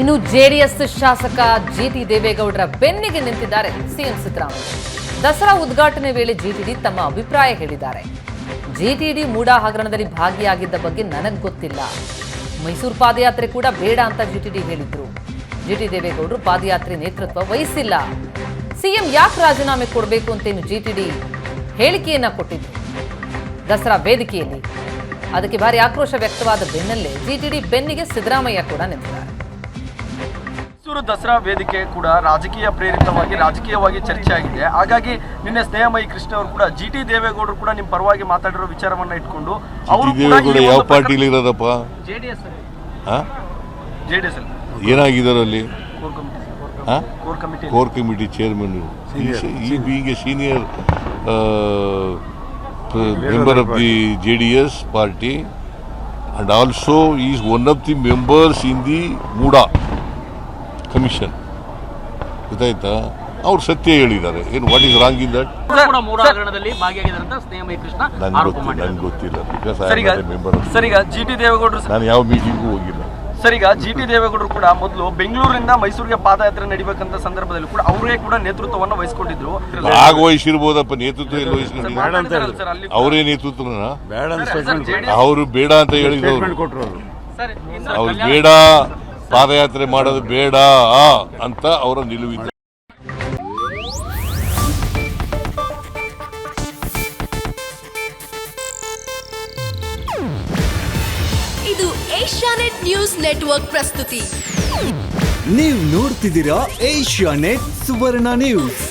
ಇನ್ನು ಜೆಡಿಎಸ್ ಶಾಸಕ ಜಿಟಿ ದೇವೇಗೌಡರ ಬೆನ್ನಿಗೆ ನಿಂತಿದ್ದಾರೆ ಸಿಎಂ ಸಿದ್ದರಾಮಯ್ಯ. ದಸರಾ ಉದ್ಘಾಟನೆ ವೇಳೆ ಜಿಟಿಡಿ ತಮ್ಮ ಅಭಿಪ್ರಾಯ ಹೇಳಿದ್ದಾರೆ. ಜಿಟಿಡಿ ಮೂಡಾ ಹಗರಣದಲ್ಲಿ ಭಾಗಿಯಾಗಿದ್ದ ಬಗ್ಗೆ ನನಗೆ ಗೊತ್ತಿಲ್ಲ. ಮೈಸೂರು ಪಾದಯಾತ್ರೆ ಕೂಡ ಬೇಡ ಅಂತ ಜಿಟಿಡಿ ಹೇಳಿದ್ರು. ಜಿಟಿ ದೇವೇಗೌಡರು ಪಾದಯಾತ್ರೆ ನೇತೃತ್ವ ವಹಿಸಿಲ್ಲ. ಸಿಎಂ ಯಾಕೆ ರಾಜೀನಾಮೆ ಕೊಡಬೇಕು ಅಂತೇನು ಜಿಟಿಡಿ ಹೇಳಿಕೆಯನ್ನ ಕೊಟ್ಟಿದ್ರು ದಸರಾ ವೇದಿಕೆಯಲ್ಲಿ. ಅದಕ್ಕೆ ಭಾರಿ ಆಕ್ರೋಶ ವ್ಯಕ್ತವಾದ ಬೆನ್ನಲ್ಲೇ ಜಿಟಿಡಿ ಬೆನ್ನಿಗೆ ಸಿದ್ದರಾಮಯ್ಯ ಕೂಡ ನಿಂತಿದ್ದಾರೆ. ಮೈಸೂರು ದಸರಾ ವೇದಿಕೆ ಕೂಡ ರಾಜಕೀಯ ಪ್ರೇರಿತವಾಗಿ ರಾಜಕೀಯವಾಗಿ ಚರ್ಚೆ ಆಗಿದೆ ಹಾಗಾಗಿ ನಿನ್ನೆ ಸ್ನೇಹಮಯಿ ಕೃಷ್ಣ ಅವರು ಕೂಡ ಜಿ ಟಿ ದೇವೇಗೌಡರು ಕೂಡ ನಿಮ್ಮ ಪರವಾಗಿ ಮಾತಾಡಿರೋ ವಿಚಾರವನ್ನ ಇಟ್ಕೊಂಡು ಅವರು ಕೂಡ ದೇವೇಗೌಡ ಯಾವ ಪಾರ್ಟಿಲಿ ಇರೋದಪ್ಪ? ಜೆಡಿಎಸ್ ಹಾ? ಜೆಡಿಎಸ್ ಏನಾಗಿದ್ದಾರಲ್ಲಿ? ಕೋರ್ ಕಮಿಟಿ ಹಾ? Core committee. Core committee chairman a senior member of the J D S party. And also is one of the members in the MUDA. Commission ಗೊತ್ತಾಯ್ತಾ? ಅವ್ರು ಸತ್ಯ ಹೇಳಿದ್ದಾರೆ. ಏನು what is wrong in that ಗೊತ್ತಿಲ್ಲ ಮಾಡಿದ್ದಾರೆ. ನನ್ಗೆ ಗೊತ್ತಿಲ್ಲ. ಬಿಕಾಸ್ ಐ ಮೆಂಬರ್ ಸರಿಗ ಜಿ ಟಿ ದೇವೇಗೌಡರು ನಾನು ಯಾವ ಮೀಟಿಂಗ್ ಹೋಗಿಲ್ಲ. ಸರಿಗ ಜಿ ಟಿ ದೇವೇಗೌಡರು ಕೂಡ ಮೊದಲು ಬೆಂಗಳೂರಿನಿಂದ ಮೈಸೂರಿಗೆ ಪಾದಯಾತ್ರೆ ನಡಿಬೇಕಂತ ಸಂದರ್ಭದಲ್ಲಿ ಕೂಡ ಅವರೇ ಕೂಡ ನೇತೃತ್ವವನ್ನು ವಹಿಸಿಕೊಂಡಿದ್ರು. ಆಗ ವಹಿಸಿರ್ಬೋದಪ್ಪ ನೇತೃತ್ವ ಎಲ್ಲಿ ವಹಿಸ್ಕೊಂಡು ಅವರೇ ನೇತೃತ್ವ ಅವರು ಬೇಡ ಅಂತ ಹೇಳಿದ್ರು ಅವ್ರು. ಬೇಡ. ಪಾದಯಾತ್ರೆ ಮಾಡೋದು ಬೇಡ ಅಂತ ಅವರ ನಿಲುವಿದೆ. ಇದು ಏಷ್ಯಾನೆಟ್ ನ್ಯೂಸ್ ನೆಟ್ವರ್ಕ್ ಪ್ರಸ್ತುತಿ. ನೀವು ನೋಡ್ತಿದ್ದೀರಾ ಏಷ್ಯಾ ನೆಟ್ ಸುವರ್ಣ ನ್ಯೂಸ್.